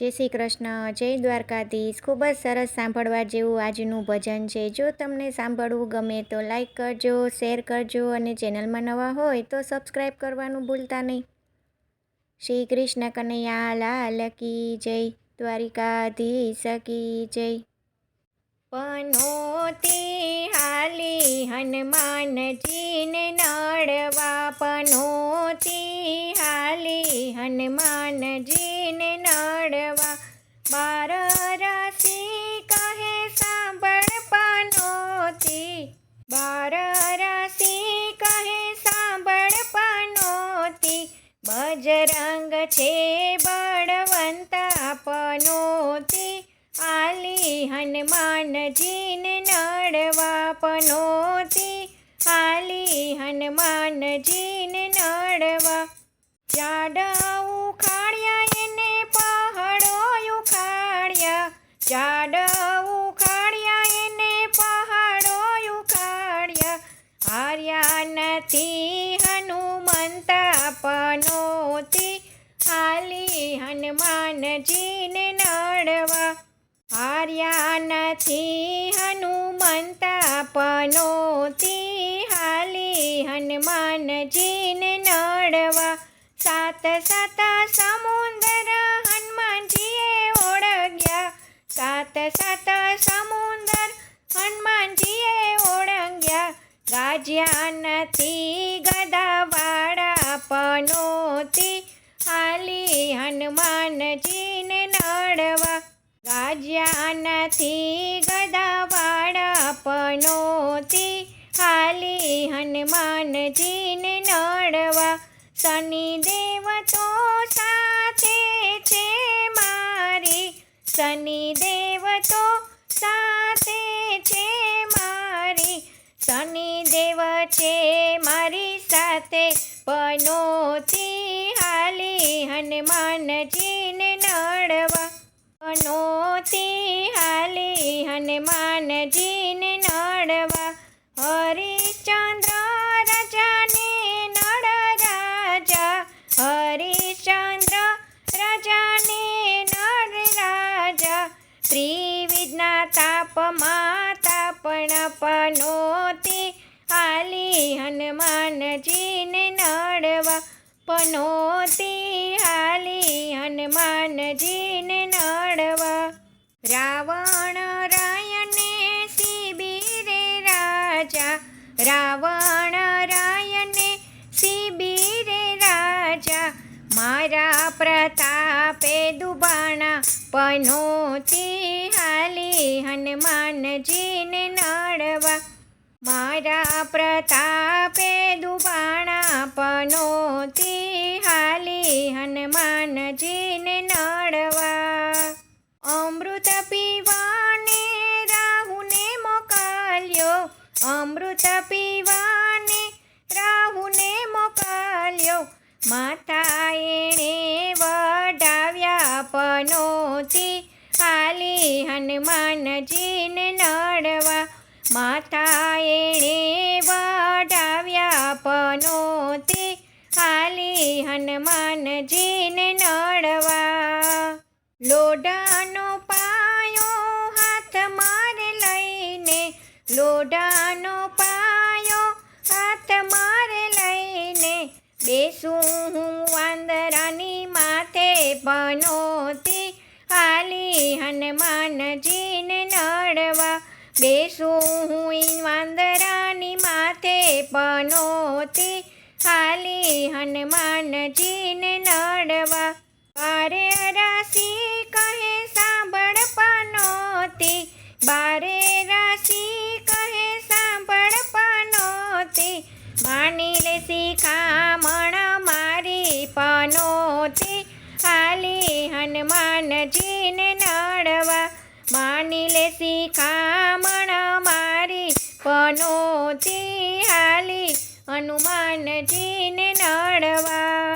જય શ્રી કૃષ્ણ, જય દ્વારકાધીશ. ખૂબ જ સરસ સાંભળવા જેવું આજનું ભજન છે. જો તમને સાંભળવું ગમે તો લાઈક કરજો, શેર કરજો અને ચેનલમાં નવા હોય તો સબસ્ક્રાઈબ કરવાનું ભૂલતા નહીં. શ્રી કૃષ્ણ કનૈયા, લાલ કી જય. દ્વારિકાધીશ કી જય. પનોતી હાલી હનુમાનજીને નડવા. પનોતી હાલી હનુમાનજીને નડવા બાર રાશિ કહે સાંભળ પનોતી બાર રાશિ કહે સાંભળ પનોતી બજરંગ છે બળવંતા પનોતી આલી હનુમાનજીને નડવા પનોતી આલી હનુમાનજીને નડવા ચાડા ઉખાડ્યા એને પહાડો ઉખાડ્યા ચાડા ઉખાડ્યા એને પહાડો ઉખાડ્યા હાર્યા નથી હનુમંતા પનોતી આલી હનુમાનજીને નડવા. હાર્યા નથી હનુમંતા પનોતી હાલી હનુમાનજીને નડવા. સાત સાત સમુંદર હનુમાનજીએ ઓળગ્યા. સાત સાત સમુંદર હનુમાનજીએ ઓળંગ્યા. ગાજ્યા નથી ગદાવાળા પનોતી હાલી હનુમાનજીને નડવા. ગાજ્યા નથી ગદાવાળા પનોતી હાલી હનુમાનજીને નડવા. શનિદેવ તો સાથે છે મારી. શનિદેવ તો સાથે છે મારી. શનિદેવ છે મારી સાથે. પનોતી હાલી હનુમાનજીને નડવા. પનોતી હાલી હનુમાનજીને નડવા. હરિશ્ચંદ્ર રાજાને નર રાજા. ત્રિવિધના તાપમાં તાપણ પનોતી હાલી હનુમાનજીને નડવા. પનોતી હાલી હનુમાનજીને નડવા. રાવણ રાજા, મારા પ્રતાપે દુબાણા પનોતી હાલી હનુમાનજીને નડવા. મારા પ્રતાપે દુબાણા પનોતી હાલી હનુમાનજીને નડવા. અમૃત પીવાને રાહુને મોકલ્યો, અમૃત પીવાને રાહુને મોકલ્યો માતા એણે વડાવ્યા પનોતી ખાલી હનુમાનજીને નડવા. માતા એણે વડાવ્યા પનોતી ખાલી હનુમાનજીને નડવા. લોડાનો પાયો હાથ મારે લઈને લોડાનો પાયો હાથ મારે લઈને બેસું પનોતી હાલી હનુમાનજીને નડવા બેસું હું વાંદરાની માથે પનોતી હાલી હનુમાનજીને નડવા બારે રાશિ કહે સાંભળ પનોતી બારે રાશિ કહે સાંભળ પનોતી માની લે શિખામણ હનુમાનજીને નડવા. માની લે શિખામણ મારી, પનોતી હાલી, હનુમાનજીને નડવા.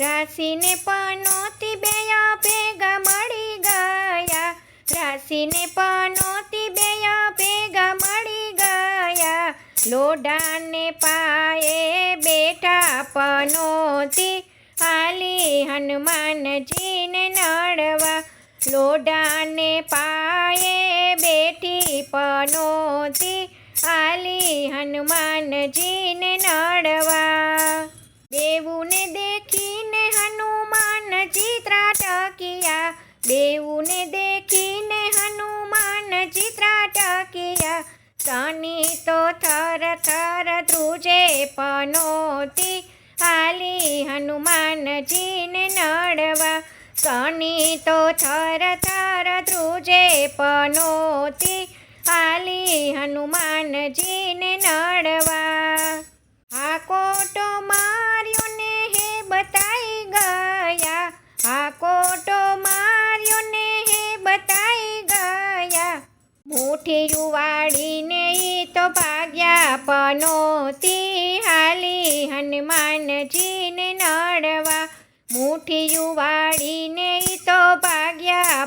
રાશિને પનોતી બે ભેગા મળી ગયા. રાશિને પનોતી બે ભેગા મળી ગયા. લોડાને પાયે બેઠા પનોતી હાલી, હનુમાનજીને નડવા. લોઢાને પાયે બેઠી પનોતી આલી હનુમાનજીને નડવા. દેવુને દેખીને હનુમાનજી ત્રાટકિયા. દેવુને દેખીને હનુમાનજી ત્રાટકિયા. શનિ તો થર થર ધ્રુજે પનોતી આલી હનુમાનજીને નડવા. શનિ તો થર થર ધ્રુજે પનોતી, આલી હનુમાનજીને નડવા. આ કોટો માર્યો ને હે બતાઈ ગયા, આ કોટો માર્યો ને હે બતાઈ ગયા. મુઠી વાળીને તો ભાગ્યા પનોતી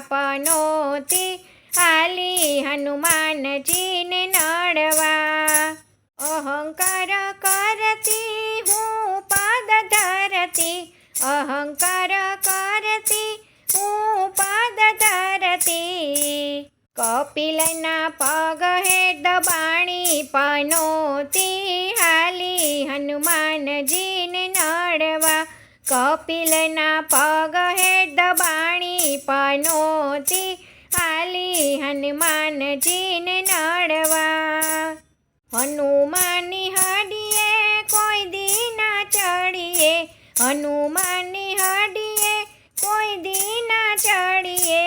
ભાગ્યા પનોતી હાલી હનુમાનજીને નડવા. અહંકાર કરતી હું પદ ધરતી, અહંકાર કરતી હું પાદ ધરતી. કપિલના પગ હે દબાણી પનોતી હાલી હનુમાનજીને નડવા કપિલના પગ હે દબાણી પનોતી હાલી હનુમાનજીને નડવા. હનુમાની હાડીએ કોઈ દી ના ચડીએ હનુમાની હાડીએ કોઈ દી ના ચડીએ.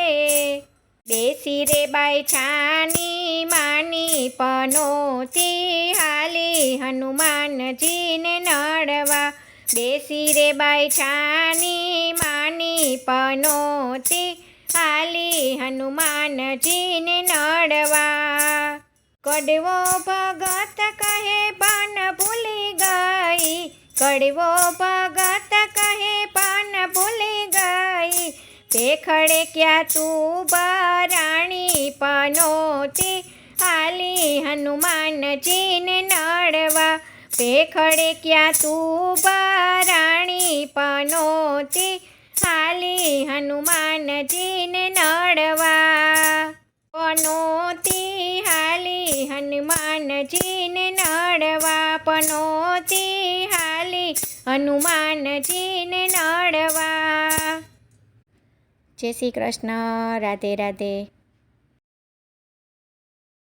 બેસી રે બાઈ છાની માની પનોતી હાલી હનુમાનજીને નડવા. બેસી રે બાઈ છાની માની પનોતી હાલી હનુમાનજીને નડવા. કડવો ભગત કહે પાન ભૂલી ગઈ, કડવો ભગત કહે પાન ભૂલી ગઈ. ભેખડે ક્યાં તું બરાણી પનોતી હાલી હનુમાનજીને નડવા. પેખડે ક્યાં તું બારાણી પનોતી? હાલી હનુમાનજીને નડવા. પનોતી, હાલી હનુમાનજીને નડવા. પનોતી, હાલી હનુમાનજીને નડવા. જય શ્રી કૃષ્ણ. રાધે રાધે.